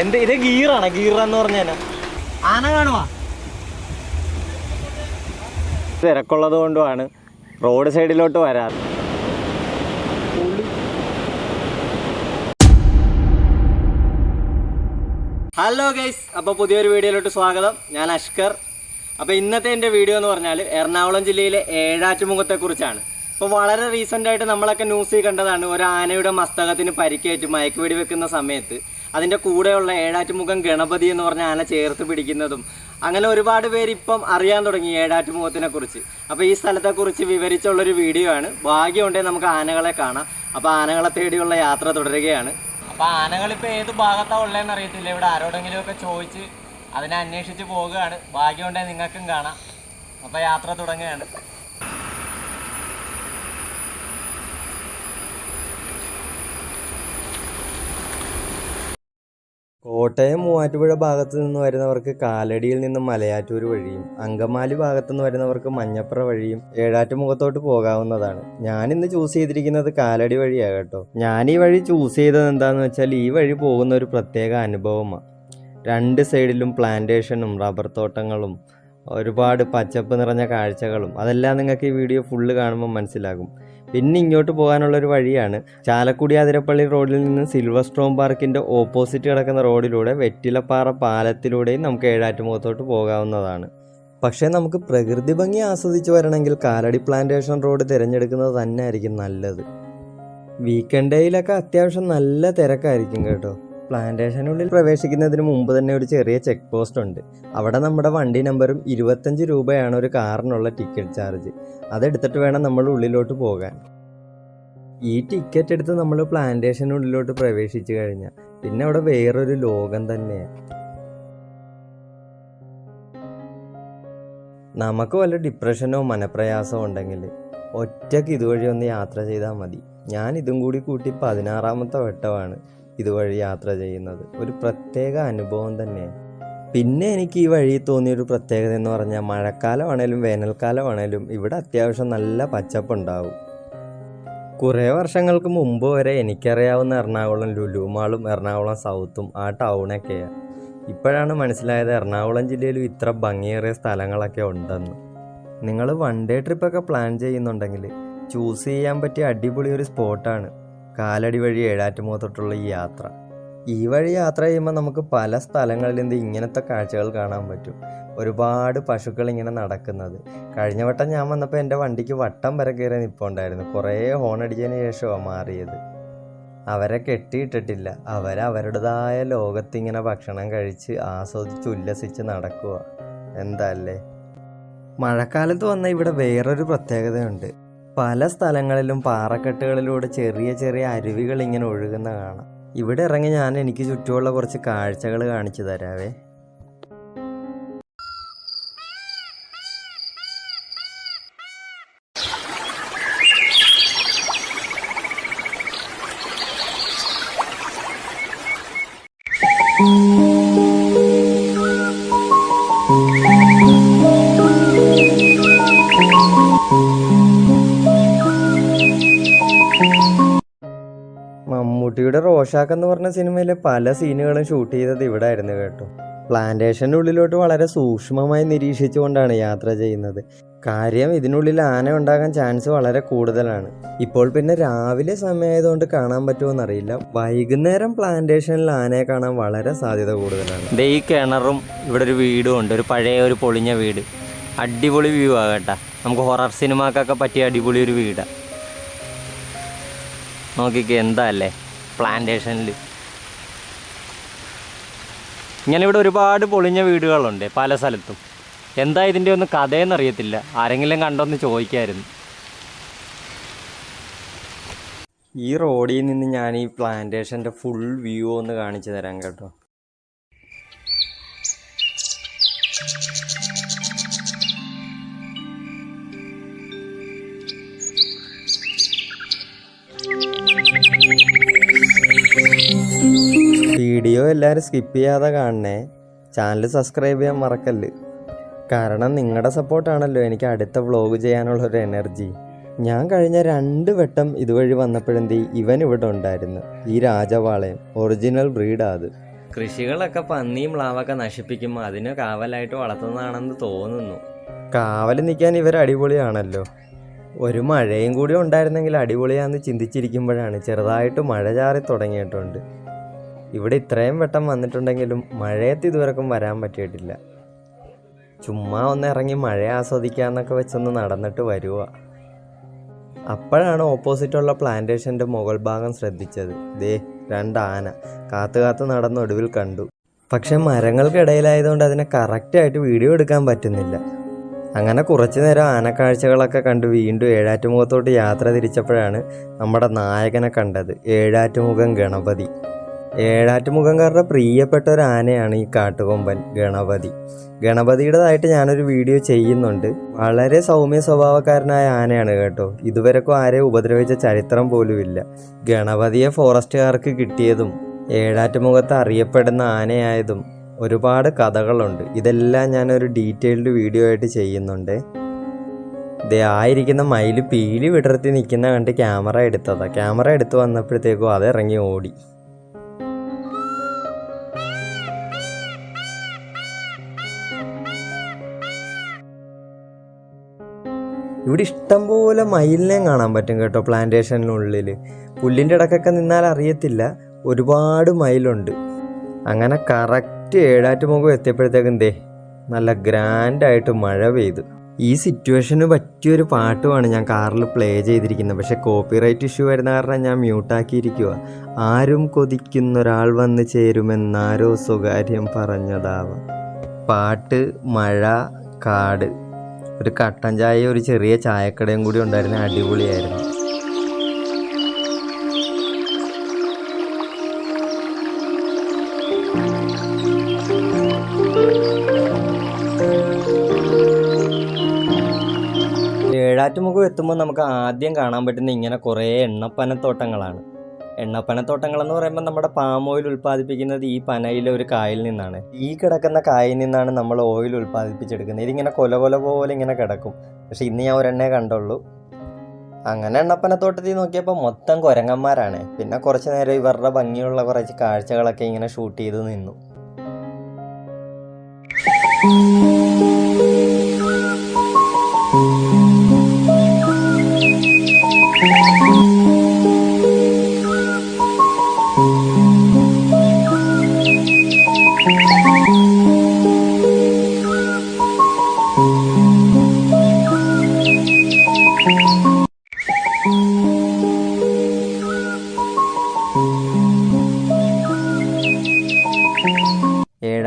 എന്ത് ഇത് ഗീറാണ് ഗീർ എന്ന് ആന കാണുവാ. തിരക്കുള്ളത് കൊണ്ടുമാണ് റോഡ് സൈഡിലോട്ട് വരാറ്. ഹലോ ഗൈസ് അപ്പോൾ പുതിയൊരു വീഡിയോയിലോട്ട് സ്വാഗതം. ഞാൻ അഷ്കർ. അപ്പോൾ ഇന്നത്തെ എന്റെ വീഡിയോ എന്ന് പറഞ്ഞാൽ എറണാകുളം ജില്ലയിലെ ഏഴാറ്റുമുഖത്തെക്കുറിച്ചാണ്. അപ്പോൾ വളരെ റീസെന്റായിട്ട് നമ്മളൊക്കെ ന്യൂസിൽ കണ്ടതാണ് ഒരു ആനയുടെ മസ്തകത്തിന് പരിക്കേറ്റ് മയക്കുവെടി വെക്കുന്ന സമയത്ത് അതിന്റെ കൂടെയുള്ള ഏഴാറ്റുമുഖം ഗണപതി എന്ന് പറഞ്ഞ ആന ചേർത്ത് പിടിക്കുന്നതും അങ്ങനെ ഒരുപാട് പേര് ഇപ്പം അറിയാൻ തുടങ്ങി ഏഴാറ്റുമുഖത്തിനെ കുറിച്ച്. അപ്പോൾ ഈ സ്ഥലത്തെക്കുറിച്ച് വിവരിച്ചുള്ളൊരു വീഡിയോ ആണ്. ഭാഗ്യമുണ്ടെങ്കിൽ നമുക്ക് ആനകളെ കാണാം. അപ്പോൾ ആനകളെ തേടിയുള്ള യാത്ര തുടരുകയാണ്. അപ്പോൾ ആനകളിപ്പോൾ ഏത് ഭാഗത്താണ് ഉള്ളതെന്ന് അറിയത്തില്ല. ഇവിടെ ആരോടെങ്കിലും ഒക്കെ ചോദിച്ച് അതിനെ അന്വേഷിച്ച് പോവുകയാണ്. ഭാഗ്യമുണ്ടെങ്കിൽ നിങ്ങൾക്കും കാണാം. അപ്പോൾ യാത്ര തുടങ്ങുകയാണ്. കോട്ടയം മൂവാറ്റുപുഴ ഭാഗത്തു നിന്ന് വരുന്നവർക്ക് കാലടിയിൽ നിന്ന് മലയാറ്റൂർ വഴിയും അങ്കമാലി ഭാഗത്തു നിന്ന് വരുന്നവർക്ക് മഞ്ഞപ്ര വഴിയും ഏഴാറ്റുമുഖത്തോട്ട് പോകാവുന്നതാണ്. ഞാൻ ഇന്ന് ചൂസ് ചെയ്തിരിക്കുന്നത് കാലടി വഴിയാണ് കേട്ടോ. ഞാൻ ഈ വഴി ചൂസ് ചെയ്തത് എന്താണെന്ന് വെച്ചാൽ ഈ വഴി പോകുന്ന ഒരു പ്രത്യേക അനുഭവമാണ് രണ്ട് സൈഡിലും പ്ലാന്റേഷനും റബ്ബർ തോട്ടങ്ങളും ഒരുപാട് പച്ചപ്പ് നിറഞ്ഞ കാഴ്ചകളും അതെല്ലാം നിങ്ങൾക്ക് ഈ വീഡിയോ ഫുള്ള് കാണുമ്പോൾ മനസ്സിലാകും. പിന്നെ ഇങ്ങോട്ട് പോകാനുള്ള ഒരു വഴിയാണ് ചാലക്കുടി അതിരപ്പള്ളി റോഡിൽ നിന്ന് സിൽവർ സ്ട്രോം പാർക്കിന്റെ ഓപ്പോസിറ്റ് കിടക്കുന്ന റോഡിലൂടെ വെറ്റിലപ്പാറ പാലത്തിലൂടെയും നമുക്ക് ഏഴാറ്റുമുഖത്തോട്ട് പോകാവുന്നതാണ്. പക്ഷേ നമുക്ക് പ്രകൃതി ഭംഗി ആസ്വദിച്ച് വരണമെങ്കിൽ കാലടി പ്ലാന്റേഷൻ റോഡ് തിരഞ്ഞെടുക്കുന്നത് തന്നെ ആയിരിക്കും നല്ലത്. വീക്കെൻഡ് ഡേയിലൊക്കെ അത്യാവശ്യം നല്ല തിരക്കായിരിക്കും കേട്ടോ. പ്ലാന്റേഷനുള്ളിൽ പ്രവേശിക്കുന്നതിന് മുമ്പ് തന്നെ ഒരു ചെറിയ ചെക്ക് പോസ്റ്റ് ഉണ്ട്. അവിടെ നമ്മുടെ വണ്ടി നമ്പറും ഇരുപത്തഞ്ച് രൂപയാണ് ഒരു കാറിനുള്ള ടിക്കറ്റ് ചാർജ്. അതെടുത്തിട്ട് വേണം നമ്മൾ ഉള്ളിലോട്ട് പോകാൻ. ഈ ടിക്കറ്റ് എടുത്ത് നമ്മൾ പ്ലാന്റേഷനുള്ളിലോട്ട് പ്രവേശിച്ചു കഴിഞ്ഞാൽ പിന്നെ അവിടെ വേറൊരു ലോകം തന്നെയാണ് നമുക്ക് വല്ല ഡിപ്രഷനോ മനപ്രയാസമോ ഉണ്ടെങ്കിൽ ഒറ്റയ്ക്ക് ഇതുവഴി ഒന്ന് യാത്ര ചെയ്താൽ മതി. ഞാൻ ഇതും കൂടി കൂട്ടി പതിനാറാമത്തെ വട്ടമാണ്. ഇതുവഴി യാത്ര ചെയ്യുന്നത്. ഒരു പ്രത്യേക അനുഭവം തന്നെയാണ് പിന്നെ എനിക്ക് ഈ വഴി തോന്നിയൊരു പ്രത്യേകത എന്ന് പറഞ്ഞാൽ മഴക്കാലമാണേലും വേനൽക്കാലമാണേലും ഇവിടെ അത്യാവശ്യം നല്ല പച്ചപ്പുണ്ടാവും. കുറേ വർഷങ്ങൾക്ക് മുമ്പ് വരെ എനിക്കറിയാവുന്ന എറണാകുളം ലുലുമാളും എറണാകുളം സൗത്തും ആ ടൗണൊക്കെയാണ് ഇപ്പോഴാണ് മനസ്സിലായത് എറണാകുളം ജില്ലയിലും ഇത്ര ഭംഗിയേറിയ സ്ഥലങ്ങളൊക്കെ ഉണ്ടെന്ന്. നിങ്ങൾ വൺ ഡേ ട്രിപ്പൊക്കെ പ്ലാൻ ചെയ്യുന്നുണ്ടെങ്കിൽ ചൂസ് ചെയ്യാൻ പറ്റിയ അടിപൊളി ഒരു സ്പോട്ടാണ്. കാലടി വഴി ഏഴാറ്റുമുഖത്തോട്ടുള്ള ഈ യാത്ര. ഈ വഴി യാത്ര ചെയ്യുമ്പോൾ നമുക്ക് പല സ്ഥലങ്ങളിൽ നിന്ന് ഇങ്ങനത്തെ കാഴ്ചകൾ കാണാൻ പറ്റും. ഒരുപാട് പശുക്കൾ ഇങ്ങനെ നടക്കുന്നത്. കഴിഞ്ഞ വട്ടം ഞാൻ വന്നപ്പോൾ എന്റെ വണ്ടിക്ക് വട്ടം വരെ കയറി നിൽപ്പുണ്ടായിരുന്നു കുറേ ഹോൺ അടിച്ചതിന് ശേഷമാണ് മാറിയത്. അവരെ കെട്ടിയിട്ടിട്ടില്ല. അവരവരുടേതായ ലോകത്തിങ്ങനെ ഭക്ഷണം കഴിച്ച് ആസ്വദിച്ച് ഉല്ലസിച്ച് നടക്കുക എന്താ അല്ലേ? മഴക്കാലത്ത് വന്ന ഇവിടെ വേറൊരു പ്രത്യേകതയുണ്ട്. പല സ്ഥലങ്ങളിലും പാറക്കെട്ടുകളിലൂടെ ചെറിയ ചെറിയ അരുവികൾ ഇങ്ങനെ ഒഴുകുന്ന കാണാം. ഇവിടെ ഇറങ്ങി ഞാൻ എനിക്ക് ചുറ്റുമുള്ള കുറച്ച് കാഴ്ചകൾ കാണിച്ചു തരാവേ. മമ്മൂട്ടിയുടെ റോഷാക്ക് എന്ന് പറഞ്ഞ സിനിമയിലെ പല സീനുകളും ഷൂട്ട് ചെയ്തത് ഇവിടെ ആയിരുന്നു കേട്ടോ. പ്ലാന്റേഷന്റെ ഉള്ളിലോട്ട് വളരെ സൂക്ഷ്മമായി നിരീക്ഷിച്ചുകൊണ്ടാണ് യാത്ര ചെയ്യുന്നത്. കാര്യം ഇതിനുള്ളിൽ ആന ഉണ്ടാകാൻ ചാൻസ് വളരെ കൂടുതലാണ്. ഇപ്പോൾ പിന്നെ രാവിലെ സമയമായതുകൊണ്ട് കാണാൻ പറ്റുമോ പറ്റുമോന്നറിയില്ല. വൈകുന്നേരം പ്ലാന്റേഷനിൽ ആനയെ കാണാൻ വളരെ സാധ്യത കൂടുതലാണ്. ഈ കിണറും ഇവിടെ ഒരു വീടും ഉണ്ട്. ഒരു പഴയ ഒരു പൊളിഞ്ഞ വീട്. അടിപൊളി വ്യൂ ആകട്ടെ നമുക്ക് ഹൊറർ സിനിമക്കൊക്കെ പറ്റിയ അടിപൊളി ഒരു വീടാണ് നോക്കിക്കേ എന്താ അല്ലേ? പ്ലാന്റേഷനിൽ ഇങ്ങനെ ഇവിടെ ഒരുപാട് പൊളിഞ്ഞ വീടുകളുണ്ട് പല സ്ഥലത്തും. എന്താ ഇതിന്റെ ഒന്നും കഥയെന്നറിയത്തില്ല. ആരെങ്കിലും കണ്ടോന്ന് ചോദിക്കായിരുന്നു. ഈ റോഡിൽ നിന്ന് ഞാൻ ഈ പ്ലാന്റേഷന്റെ ഫുൾ വ്യൂ ഒന്ന് കാണിച്ചു തരാം കേട്ടോ. വീഡിയോ എല്ലാവരും സ്കിപ്പ് ചെയ്യാതെ കാണണേ. ചാനൽ സബ്സ്ക്രൈബ് ചെയ്യാൻ മറക്കല്ല്. കാരണം നിങ്ങളുടെ സപ്പോർട്ടാണല്ലോ എനിക്ക് അടുത്ത വ്ളോഗ് ചെയ്യാനുള്ള ഒരു എനർജി ഞാൻ കഴിഞ്ഞ രണ്ട് വട്ടം ഇതുവഴി വന്നപ്പോഴെന്തി ഇവൻ ഇവിടെ ഉണ്ടായിരുന്നു. ഈ രാജവാളയം ഒറിജിനൽ ബ്രീഡാ അത്. കൃഷികളൊക്കെ പന്നിയും പ്ലാവൊക്കെ നശിപ്പിക്കുമ്പോൾ അതിന് കാവലായിട്ട് വളർത്തുന്നതാണെന്ന് തോന്നുന്നു. കാവൽ നിൽക്കാൻ ഇവർ അടിപൊളിയാണല്ലോ. ഒരു മഴയും കൂടി ഉണ്ടായിരുന്നെങ്കിൽ അടിപൊളിയാന്ന് ചിന്തിച്ചിരിക്കുമ്പോഴാണ് ചെറുതായിട്ട് മഴ ചാറി തുടങ്ങിയിട്ടുണ്ട്. ഇവിടെ ഇത്രയും വട്ടം വന്നിട്ടുണ്ടെങ്കിലും മഴയത്ത് ഇതുവരെക്കും വരാൻ പറ്റിയിട്ടില്ല. ചുമ്മാ ഒന്ന് ഇറങ്ങി മഴ ആസ്വദിക്കാന്നൊക്കെ വെച്ചൊന്ന് നടന്നിട്ട് വരുക അപ്പോഴാണ് ഓപ്പോസിറ്റുള്ള പ്ലാന്റേഷന്റെ മുകൾ ഭാഗം ശ്രദ്ധിച്ചത്. ദേ രണ്ട് ആന കാത്തു കാത്തു നടന്ന് ഒടുവിൽ കണ്ടു. പക്ഷെ മരങ്ങൾക്കിടയിലായതുകൊണ്ട് അതിനെ കറക്റ്റായിട്ട് വീഡിയോ എടുക്കാൻ പറ്റുന്നില്ല. അങ്ങനെ കുറച്ചു നേരം ആനക്കാഴ്ചകളൊക്കെ കണ്ട് വീണ്ടും ഏഴാറ്റുമുഖത്തോട്ട് യാത്ര തിരിച്ചപ്പോഴാണ് നമ്മുടെ നായകനെ കണ്ടത്. ഏഴാറ്റുമുഖം ഗണപതി. ഏഴാറ്റുമുഖംകാരുടെ പ്രിയപ്പെട്ട ഒരു ആനയാണ് ഈ കാട്ടുകൊമ്പൻ ഗണപതി. ഗണപതിയുടേതായിട്ട് ഞാനൊരു വീഡിയോ ചെയ്യുന്നുണ്ട്. വളരെ സൗമ്യ സ്വഭാവക്കാരനായ ആനയാണ് കേട്ടോ. ഇതുവരെക്കും ആരെയും ഉപദ്രവിച്ച ചരിത്രം പോലുമില്ല. ഗണപതിയെ ഫോറസ്റ്റുകാർക്ക് കിട്ടിയതും ഏഴാറ്റുമുഖത്ത് അറിയപ്പെടുന്ന ആനയായതും ഒരുപാട് കഥകളുണ്ട്. ഇതെല്ലാം ഞാനൊരു ഡീറ്റെയിൽഡ് വീഡിയോ ആയിട്ട് ചെയ്യുന്നുണ്ട്. ദേ ആയിരിക്കുന്ന മയിൽ പീലി വിടർത്തി നിൽക്കുന്ന കണ്ട് ക്യാമറ എടുത്തതാണ് ക്യാമറ എടുത്തു വന്നപ്പോഴത്തേക്കും അത് ഇറങ്ങി ഓടി. ഇവിടെ ഇഷ്ടംപോലെ മയിലിനെ കാണാൻ പറ്റും കേട്ടോ പ്ലാന്റേഷനുള്ളിൽ പുല്ലിന്റെ ഇടക്കൊക്കെ നിന്നാൽ അറിയത്തില്ല. ഒരുപാട് മയിലുണ്ട്. അങ്ങനെ കറക്റ്റ് ഏഴാറ്റുമുഖം എത്തിയപ്പോഴത്തേക്കും ദേ നല്ല ഗ്രാൻഡായിട്ട് മഴ പെയ്തു. ഈ സിറ്റുവേഷന് പറ്റിയൊരു പാട്ടുമാണ് ഞാൻ കാറിൽ പ്ലേ ചെയ്തിരിക്കുന്നത്. പക്ഷെ കോപ്പിറൈറ്റ് ഇഷ്യൂ വരുന്ന കാരണം ഞാൻ മ്യൂട്ടാക്കിയിരിക്കുക ആരും കൊതിക്കുന്ന ഒരാൾ വന്ന് ചേരുമെന്നാരോ സ്വകാര്യം പറഞ്ഞതാവാം. പാട്ട് മഴ കാട്. ഒരു കട്ടൻ ചായ ഒരു ചെറിയ ചായക്കടയും കൂടി ഉണ്ടായിരുന്ന അടിപൊളിയായിരുന്നു. ഏഴാറ്റുമുഖം എത്തുമ്പോൾ നമുക്ക് ആദ്യം കാണാൻ പറ്റുന്ന ഇങ്ങനെ കുറേ എണ്ണപ്പനത്തോട്ടങ്ങളാണ്. എണ്ണപ്പനത്തോട്ടങ്ങൾ എന്ന് പറയുമ്പോൾ നമ്മുടെ പാം ഓയിൽ ഉൽപ്പാദിപ്പിക്കുന്നത് ഈ പനയിലെ ഒരു കായിൽ നിന്നാണ്. ഈ കിടക്കുന്ന കായിൽ നിന്നാണ് നമ്മൾ ഓയിൽ ഉൽപ്പാദിപ്പിച്ചെടുക്കുന്നത്. ഇതിങ്ങനെ കൊല കൊല പോലെ ഇങ്ങനെ കിടക്കും. പക്ഷെ ഇന്ന് ഞാൻ ഒരെണ്ണേ കണ്ടുള്ളൂ. അങ്ങനെ എണ്ണപ്പനത്തോട്ടത്തിൽ നോക്കിയപ്പോൾ മൊത്തം കുരങ്ങന്മാരാണ്. പിന്നെ കുറച്ച് നേരം ഇവരുടെ ഭംഗിയുള്ള കുറച്ച് കാഴ്ചകളൊക്കെ ഇങ്ങനെ ഷൂട്ട് ചെയ്ത് നിന്നു.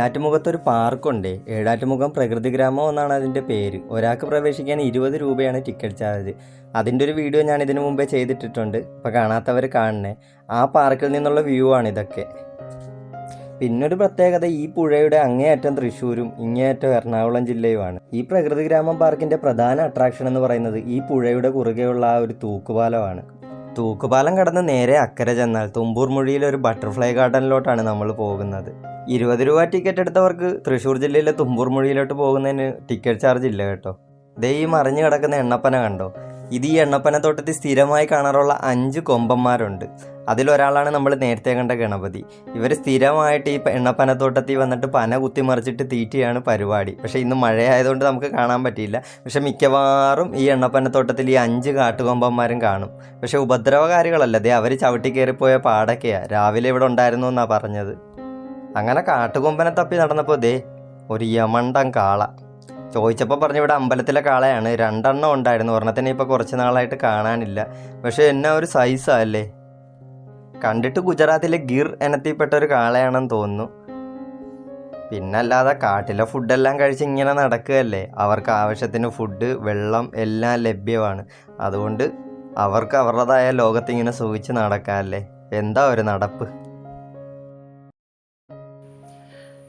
ഏഴാറ്റുമുഖത്ത് ഒരു പാർക്കുണ്ട്. ഏഴാറ്റുമുഖം പ്രകൃതി ഗ്രാമം എന്നാണ് അതിന്റെ പേര്. ഒരാൾക്ക് പ്രവേശിക്കാൻ ഇരുപത് രൂപയാണ് ടിക്കറ്റ് ചാർജ്. അതിന്റെ ഒരു വീഡിയോ ഞാൻ ഇതിനു മുമ്പേ ചെയ്തിട്ടിട്ടുണ്ട്. ഇപ്പോൾ കാണാത്തവർ കാണണേ. ആ പാർക്കിൽ നിന്നുള്ള വ്യൂ ആണ് ഇതൊക്കെ. പിന്നൊരു പ്രത്യേകത ഈ പുഴയുടെ അങ്ങേയറ്റം തൃശ്ശൂരും ഇങ്ങേയറ്റം എറണാകുളം ജില്ലയുമാണ്. ഈ പ്രകൃതി ഗ്രാമം പാർക്കിന്റെ പ്രധാന അട്രാക്ഷൻ എന്ന് പറയുന്നത് ഈ പുഴയുടെ കുറുകെയുള്ള ആ ഒരു തൂക്കുപാലമാണ്. തൂക്കുപാലം കടന്ന് നേരെ അക്കരെ ചെന്നാൽ തുമ്പൂർ മുഴിയിലെ ഒരു ബട്ടർഫ്ലൈ ഗാർഡനിലോട്ടാണ് നമ്മൾ പോകുന്നത്. ഇരുപത് രൂപ ടിക്കറ്റ് എടുത്തവർക്ക് തൃശ്ശൂർ ജില്ലയിലെ തുമ്പൂർ മുഴിയിലോട്ട് പോകുന്നതിന് ടിക്കറ്റ് ചാർജ് ഇല്ല കേട്ടോ. ദേ ഈ മറിഞ്ഞു കിടക്കുന്ന എണ്ണപ്പന കണ്ടോ? ഇത് ഈ എണ്ണപ്പന തോട്ടത്തിൽ സ്ഥിരമായി കാണാറുള്ള അഞ്ച് കൊമ്പന്മാരുണ്ട്. അതിലൊരാളാണ് നമ്മൾ നേരത്തെ കണ്ട ഗണപതി. ഇവർ സ്ഥിരമായിട്ട് ഈ എണ്ണപ്പനത്തോട്ടത്തിൽ വന്നിട്ട് പന കുത്തിമറിച്ചിട്ട് തീറ്റിയാണ് പരിപാടി. പക്ഷേ ഇന്ന് മഴയായതുകൊണ്ട് നമുക്ക് കാണാൻ പറ്റിയില്ല. പക്ഷേ മിക്കവാറും ഈ എണ്ണപ്പനത്തോട്ടത്തിൽ ഈ അഞ്ച് കാട്ടുകൊമ്പന്മാരും കാണും. പക്ഷേ ഉപദ്രവകാരികളല്ല. ദേ അവർ ചവിട്ടി കയറിപ്പോയ പാടൊക്കെയാണ് രാവിലെ ഇവിടെ ഉണ്ടായിരുന്നു എന്നാണ് പറഞ്ഞത്. അങ്ങനെ കാട്ടുകൊമ്പനെ തപ്പി നടന്നപ്പോൾ ദേ ഒരു യമണ്ടം കാള. ചോദിച്ചപ്പോൾ പറഞ്ഞു ഇവിടെ അമ്പലത്തിലെ കാളയാണ്. രണ്ടെണ്ണം ഉണ്ടായിരുന്നു. ഒരെണ്ണത്തിനെ ഇപ്പോൾ കുറച്ച് നാളായിട്ട് കാണാനില്ല. പക്ഷേ എന്നാ ഒരു സൈസാ അല്ലേ കണ്ടിട്ട് ഗുജറാത്തിലെ ഗിർ ഇനത്തിൽപ്പെട്ട ഒരു കാളയാണെന്ന് തോന്നുന്നു. പിന്നെ അല്ലാതെ കാട്ടിലെ ഫുഡെല്ലാം കഴിച്ച് ഇങ്ങനെ നടക്കുകയല്ലേ? അവർക്ക് ആവശ്യത്തിന് ഫുഡ് വെള്ളം എല്ലാം ലഭ്യമാണ്. അതുകൊണ്ട് അവർക്ക് അവരുടേതായ ലോകത്തിങ്ങനെ സൂക്ഷിച്ച് നടക്കാമല്ലേ? എന്താ ഒരു നടപ്പ്?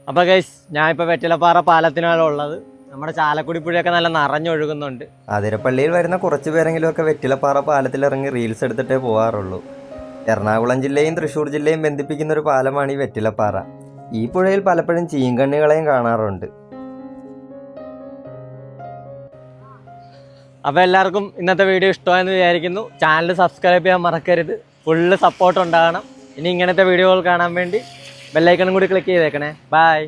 അപ്പോൾ ഗൈസ് ഞാൻ ഇപ്പോൾ വെറ്റിലപ്പാറ പാലത്തിനാണ് ഉള്ളത്. നമ്മുടെ ചാലക്കുടി പുഴയൊക്കെ നല്ല നിറഞ്ഞൊഴുകുന്നുണ്ട്. അതിരപ്പള്ളിയിൽ വരുന്ന കുറച്ച് പേരെങ്കിലും ഒക്കെ വെറ്റിലപ്പാറ പാലത്തിലിറങ്ങി റീൽസ് എടുത്തിട്ടേ പോവാറുള്ളൂ. എറണാകുളം ജില്ലയും തൃശ്ശൂർ ജില്ലയും ബന്ധിപ്പിക്കുന്ന ഒരു പാലമാണ് ഈ വെറ്റിലപ്പാറ. ഈ പുഴയിൽ പലപ്പോഴും ചീങ്കണ്ണികളെയും കാണാറുണ്ട്. അപ്പോൾ എല്ലാവർക്കും ഇന്നത്തെ വീഡിയോ ഇഷ്ടമായെന്ന് വിചാരിക്കുന്നു. ചാനൽ സബ്സ്ക്രൈബ് ചെയ്യാൻ മറക്കരുത്. ഫുള്ള് സപ്പോർട്ട് ഉണ്ടാകണം. ഇനി ഇങ്ങനത്തെ വീഡിയോകൾ കാണാൻ വേണ്ടി ബെല്ലൈക്കണും കൂടി ക്ലിക്ക് ചെയ്തേക്കണേ. ബൈ